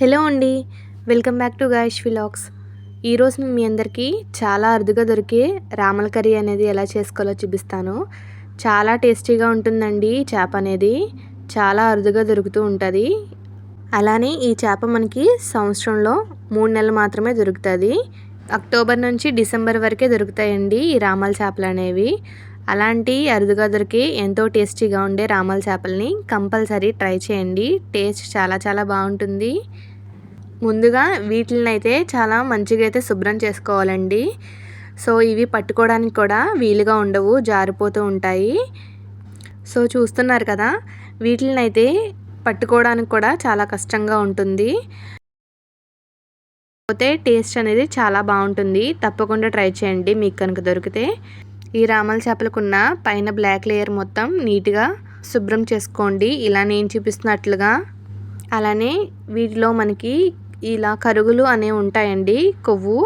Hello అండి welcome back to Gayash vlogs. ఈరోజు నేను మీ అందరికీ చాలా అరుదుగా దొరికే రామల కర్రీ అనేది ఎలా చేసుకోవాలో చూపిస్తాను. చాలా టేస్టీగా ఉంటుందండి చేప అనేది. చాలా అరుదుగా దొరుకుతూ ఉంటుంది. అలానే ఈ చేప మనకి సంవత్సరంలో మూడు నెలలు మాత్రమే దొరుకుతుంది. అక్టోబర్ నుంచి డిసెంబర్ వరకే దొరుకుతాయండి ఈ రామల చేపలు అనేవి. అలాంటి అరుదుగా దొరికి ఎంతో టేస్టీగా ఉండే రామల చేపల్ని కంపల్సరీ ట్రై చేయండి. టేస్ట్ చాలా చాలా బాగుంటుంది. ముందుగా వీటిని అయితే చాలా మంచిగా అయితే శుభ్రం చేసుకోవాలండి. సో ఇవి పట్టుకోవడానికి కూడా వీలుగా ఉండవు జారిపోతూ ఉంటాయి. సో చూస్తున్నారు కదా వీటిని అయితే పట్టుకోవడానికి కూడా చాలా కష్టంగా ఉంటుంది. పోతే టేస్ట్ అనేది చాలా బాగుంటుంది. తప్పకుండా ట్రై చేయండి మీకు కనుక దొరికితే. ఈ రామల చేపలకున్న పైన బ్లాక్ లేయర్ మొత్తం నీట్గా శుభ్రం చేసుకోండి. ఇలా నేను చూపిస్తున్నట్లుగా. అలానే వీటిలో మనకి ఇలా కరుగులు అనేవి ఉంటాయండి కొవ్వు.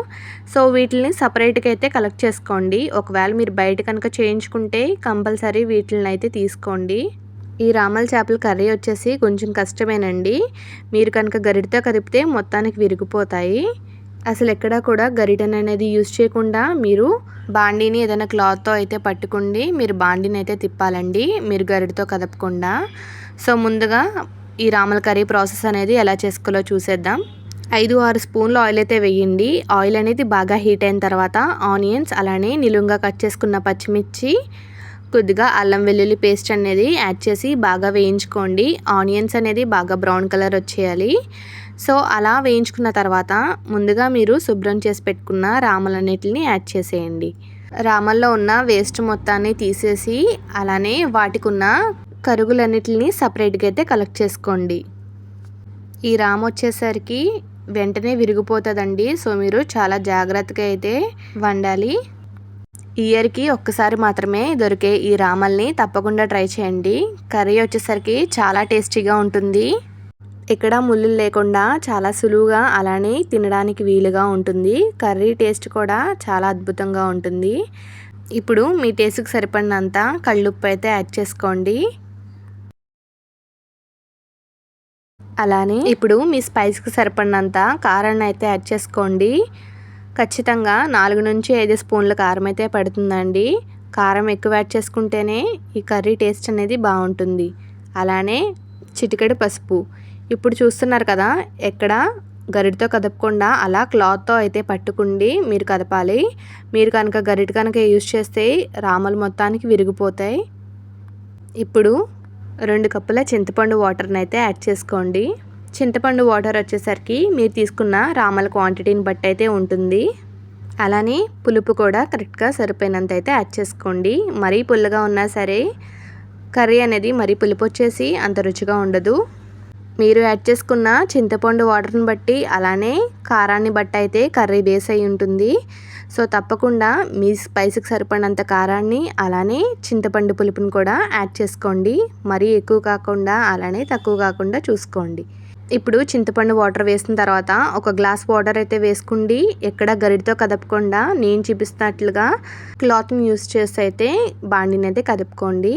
సో వీటిని సపరేట్గా అయితే కలెక్ట్ చేసుకోండి. ఒకవేళ మీరు బయట కనుక చేయించుకుంటే కంపల్సరీ వీటిని అయితే తీసుకోండి. ఈ రామల చేపల కర్రీ వచ్చేసి కొంచెం కష్టమేనండి. మీరు కనుక గరిటతో కదిపితే మొత్తానికి విరిగిపోతాయి. అసలు ఎక్కడా కూడా గరిటెన్ అనేది యూజ్ చేయకుండా మీరు బాండీని ఏదైనా క్లాత్తో అయితే పట్టుకుండి. మీరు బాండీని అయితే తిప్పాలండి. మీరు గరిటతో కదపకుండా. సో ముందుగా ఈ రామల కర్రీ ప్రాసెస్ అనేది ఎలా చేసుకోవాలో చూసేద్దాం. ఐదు ఆరు స్పూన్లు ఆయిల్ అయితే వేయండి. ఆయిల్ అనేది బాగా హీట్ అయిన తర్వాత ఆనియన్స్ అలానే నిలువుగా కట్ చేసుకున్న పచ్చిమిర్చి కొద్దిగా అల్లం వెల్లుల్లి పేస్ట్ అనేది యాడ్ చేసి బాగా వేయించుకోండి. ఆనియన్స్ అనేది బాగా బ్రౌన్ కలర్ వచ్చేయాలి. సో అలా వేయించుకున్న తర్వాత ముందుగా మీరు శుభ్రం చేసి పెట్టుకున్న రామలన్నిటిని యాడ్ చేసేయండి. రామల్లో ఉన్న వేస్ట్ మొత్తాన్ని తీసేసి అలానే వాటికి ఉన్న కరుగులన్నిటిని సపరేట్గా అయితే కలెక్ట్ చేసుకోండి. ఈ రామ్ వచ్చేసరికి వెంటనే విరిగిపోతుందండి. సో మీరు చాలా జాగ్రత్తగా అయితే వండాలి. ఇయర్కి ఒక్కసారి మాత్రమే దొరికే ఈ రామల్ని తప్పకుండా ట్రై చేయండి. కర్రీ వచ్చేసరికి చాలా టేస్టీగా ఉంటుంది. ఇక్కడ ముళ్ళు లేకుండా చాలా సులువుగా అలానే తినడానికి వీలుగా ఉంటుంది. కర్రీ టేస్ట్ కూడా చాలా అద్భుతంగా ఉంటుంది. ఇప్పుడు మీ టేస్ట్కి సరిపడినంత కళ్ళుప్పు అయితే యాడ్ చేసుకోండి. అలానే ఇప్పుడు మీ స్పైస్కి సరిపడినంత కారాన్ని అయితే యాడ్ చేసుకోండి. ఖచ్చితంగా నాలుగు నుంచి ఐదు స్పూన్ల కారం అయితే పడుతుందండి. కారం ఎక్కువ యాడ్ చేసుకుంటేనే ఈ కర్రీ టేస్ట్ అనేది బాగుంటుంది. అలానే చిటికెడు పసుపు. ఇప్పుడు చూస్తున్నారు కదా ఎక్కడ గరిటతో కదపకుండా అలా క్లాత్తో అయితే పట్టుకుండి మీరు కదపాలి. మీరు కనుక గరిట కనుక యూజ్ చేస్తే రామలు మొత్తానికి విరిగిపోతాయి. ఇప్పుడు రెండు కప్పుల చింతపండు వాటర్ని అయితే యాడ్ చేసుకోండి. చింతపండు వాటర్ వచ్చేసరికి మీరు తీసుకున్న రామల క్వాంటిటీని బట్టి అయితే ఉంటుంది. అలానే పులుపు కూడా కరెక్ట్గా సరిపోయినంత అయితే యాడ్ చేసుకోండి. మరీ పుల్లగా ఉన్నా సరే కర్రీ అనేది మరీ పులుపు వచ్చేసి అంత రుచిగా ఉండదు. మీరు యాడ్ చేసుకున్న చింతపండు వాటర్ని బట్టి అలానే కారాన్ని బట్టి అయితే కర్రీ బేస్ అయి ఉంటుంది. సో తప్పకుండా మీ స్పైస్కి సరిపడినంత కారాన్ని అలానే చింతపండు పులుపుని కూడా యాడ్ చేసుకోండి. మరీ ఎక్కువ కాకుండా అలానే తక్కువ కాకుండా చూసుకోండి. ఇప్పుడు చింతపండు వాటర్ వేసిన తర్వాత ఒక గ్లాస్ వాటర్ అయితే వేసుకోండి ఎక్కడ గరిటితో కదపకుండా నేను చూపిస్తున్నట్లుగా క్లాత్ని యూస్ చేసి అయితే బాండిని అయితే కదుపుకోండి.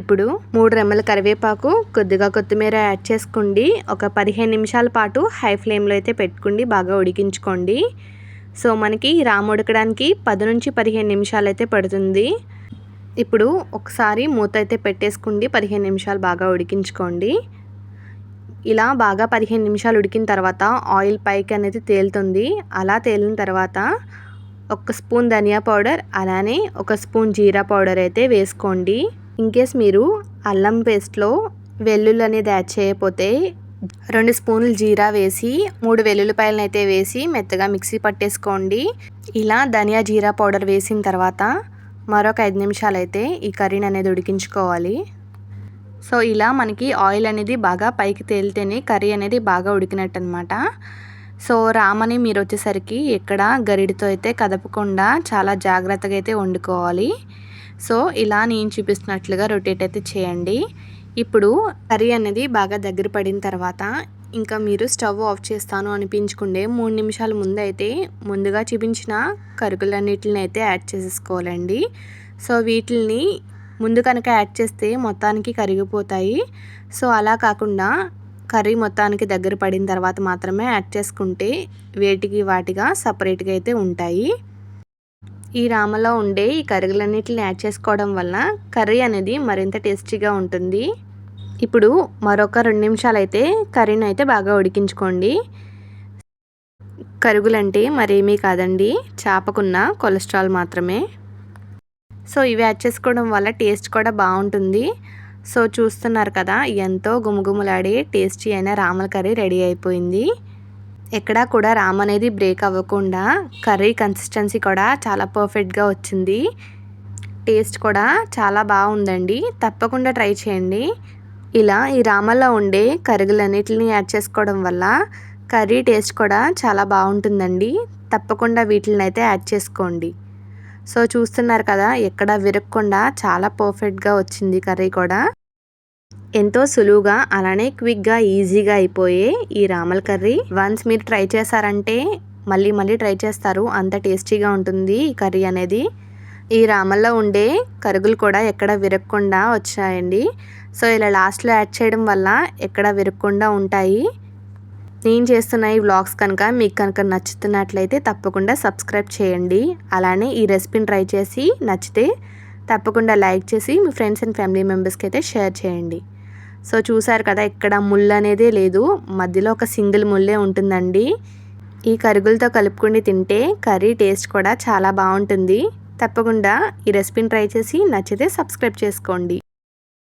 ఇప్పుడు మూడు రెమ్మల కరివేపాకు కొద్దిగా కొత్తిమీర యాడ్ చేసుకోండి ఒక పదిహేను నిమిషాల పాటు హై ఫ్లేమ్లో అయితే పెట్టుకోండి బాగా ఉడికించుకోండి. సో మనకి రాము ఉడకడానికి పది నుంచి పదిహేను నిమిషాలు అయితే పడుతుంది. ఇప్పుడు ఒకసారి మూత అయితే పెట్టేసుకోండి పదిహేను నిమిషాలు బాగా ఉడికించుకోండి. ఇలా బాగా పదిహేను నిమిషాలు ఉడికిన తర్వాత ఆయిల్ పైకి అనేది తేలుతుంది. అలా తేలిన తర్వాత ఒక స్పూన్ ధనియా పౌడర్ అలానే ఒక స్పూన్ జీరా పౌడర్ అయితే వేసుకోండి. ఇన్కేస్ మీరు అల్లం పేస్ట్లో వెల్లుల్లి అనేది యాడ్ చేయకపోతే రెండు స్పూన్లు జీరా వేసి మూడు వెల్లుల్లిపాయలను అయితే వేసి మెత్తగా మిక్సీ పట్టేసుకోండి. ఇలా ధనియా జీరా పౌడర్ వేసిన తర్వాత మరొక ఐదు నిమిషాలు అయితే ఈ కర్రీని అనేది ఉడికించుకోవాలి. సో ఇలా మనకి ఆయిల్ అనేది బాగా పైకి తేలితేనే కర్రీ అనేది బాగా ఉడికినట్టు అనమాట సో రామని మీరు వచ్చేసరికి ఎక్కడ గరిడితో అయితే కదపకుండా చాలా జాగ్రత్తగా అయితే వండుకోవాలి. సో ఇలా నేను చూపిస్తున్నట్లుగా రొటేట్ అయితే చేయండి. ఇప్పుడు కర్రీ అనేది బాగా దగ్గర పడిన తర్వాత ఇంకా మీరు స్టవ్ ఆఫ్ చేస్తాను అనిపించుకుండే మూడు నిమిషాల ముందు అయితే ముందుగా చూపించిన కరుకులన్నిటిని అయితే యాడ్ చేసేసుకోవాలండి. సో వీటిని ముందు కనుక యాడ్ చేస్తే మొత్తానికి కరిగిపోతాయి. సో అలా కాకుండా కర్రీ మొత్తానికి దగ్గర పడిన తర్వాత మాత్రమే యాడ్ చేసుకుంటే వేటికి వాటిగా సపరేట్గా అయితే ఉంటాయి. ఈ రామలో ఉండే ఈ కర్రీలన్నిటిని యాడ్ చేసుకోవడం వల్ల కర్రీ అనేది మరింత టేస్టీగా ఉంటుంది. ఇప్పుడు మరొక రెండు నిమిషాలు అయితే కర్రీని అయితే బాగా ఉడికించుకోండి. కరుగులంటే మరేమీ కాదండి చేపకున్న కొలెస్ట్రాల్ మాత్రమే. సో ఇవి యాడ్ చేసుకోవడం వల్ల టేస్ట్ కూడా బాగుంటుంది. సో చూస్తున్నారు కదా ఎంతో గుమగుమలాడే టేస్టీ అయిన రామల కర్రీ రెడీ అయిపోయింది. ఎక్కడా కూడా రామ్ అనేది బ్రేక్ అవ్వకుండా కర్రీ కన్సిస్టెన్సీ కూడా చాలా పర్ఫెక్ట్గా వచ్చింది. టేస్ట్ కూడా చాలా బాగుందండి. తప్పకుండా ట్రై చేయండి. ఇలా ఈ రామల్లో ఉండే కరుగులన్నిటిని యాడ్ చేసుకోవడం వల్ల కర్రీ టేస్ట్ కూడా చాలా బాగుంటుందండి. తప్పకుండా వీటిని అయితే యాడ్ చేసుకోండి. సో చూస్తున్నారు కదా ఎక్కడ విరగకుండా చాలా పర్ఫెక్ట్గా వచ్చింది కర్రీ కూడా. ఎంతో సులువుగా అలానే క్విక్గా ఈజీగా అయిపోయే ఈ రామల్ కర్రీ. వన్స్ మీరు ట్రై చేశారంటే మళ్ళీ మళ్ళీ ట్రై చేస్తారు. అంత టేస్టీగా ఉంటుంది ఈ కర్రీ అనేది. ఈ రామల్లో ఉండే కరుగులు కూడా ఎక్కడ విరగకుండా వచ్చాయండి. సో ఇలా లాస్ట్లో యాడ్ చేయడం వల్ల ఎక్కడ విరగకుండా ఉంటాయి. నేను చేస్తున్న ఈ వ్లాగ్స్ కనుక మీకు కనుక నచ్చుతున్నట్లయితే తప్పకుండా సబ్స్క్రైబ్ చేయండి. అలానే ఈ రెసిపీని ట్రై చేసి నచ్చితే తప్పకుండా లైక్ చేసి మీ ఫ్రెండ్స్ అండ్ ఫ్యామిలీ మెంబర్స్కి అయితే షేర్ చేయండి. సో చూసారు కదా ఇక్కడ ముళ్ళు అనేది లేదు. మధ్యలో ఒక సింగిల్ ముల్లే ఉంటుందండి. ఈ కరుగులతో కలుపుకొని తింటే కర్రీ టేస్ట్ కూడా చాలా బాగుంటుంది. తప్పకుండా ఈ రెసిపీని ట్రై చేసి నచ్చితే సబ్స్క్రైబ్ చేసుకోండి.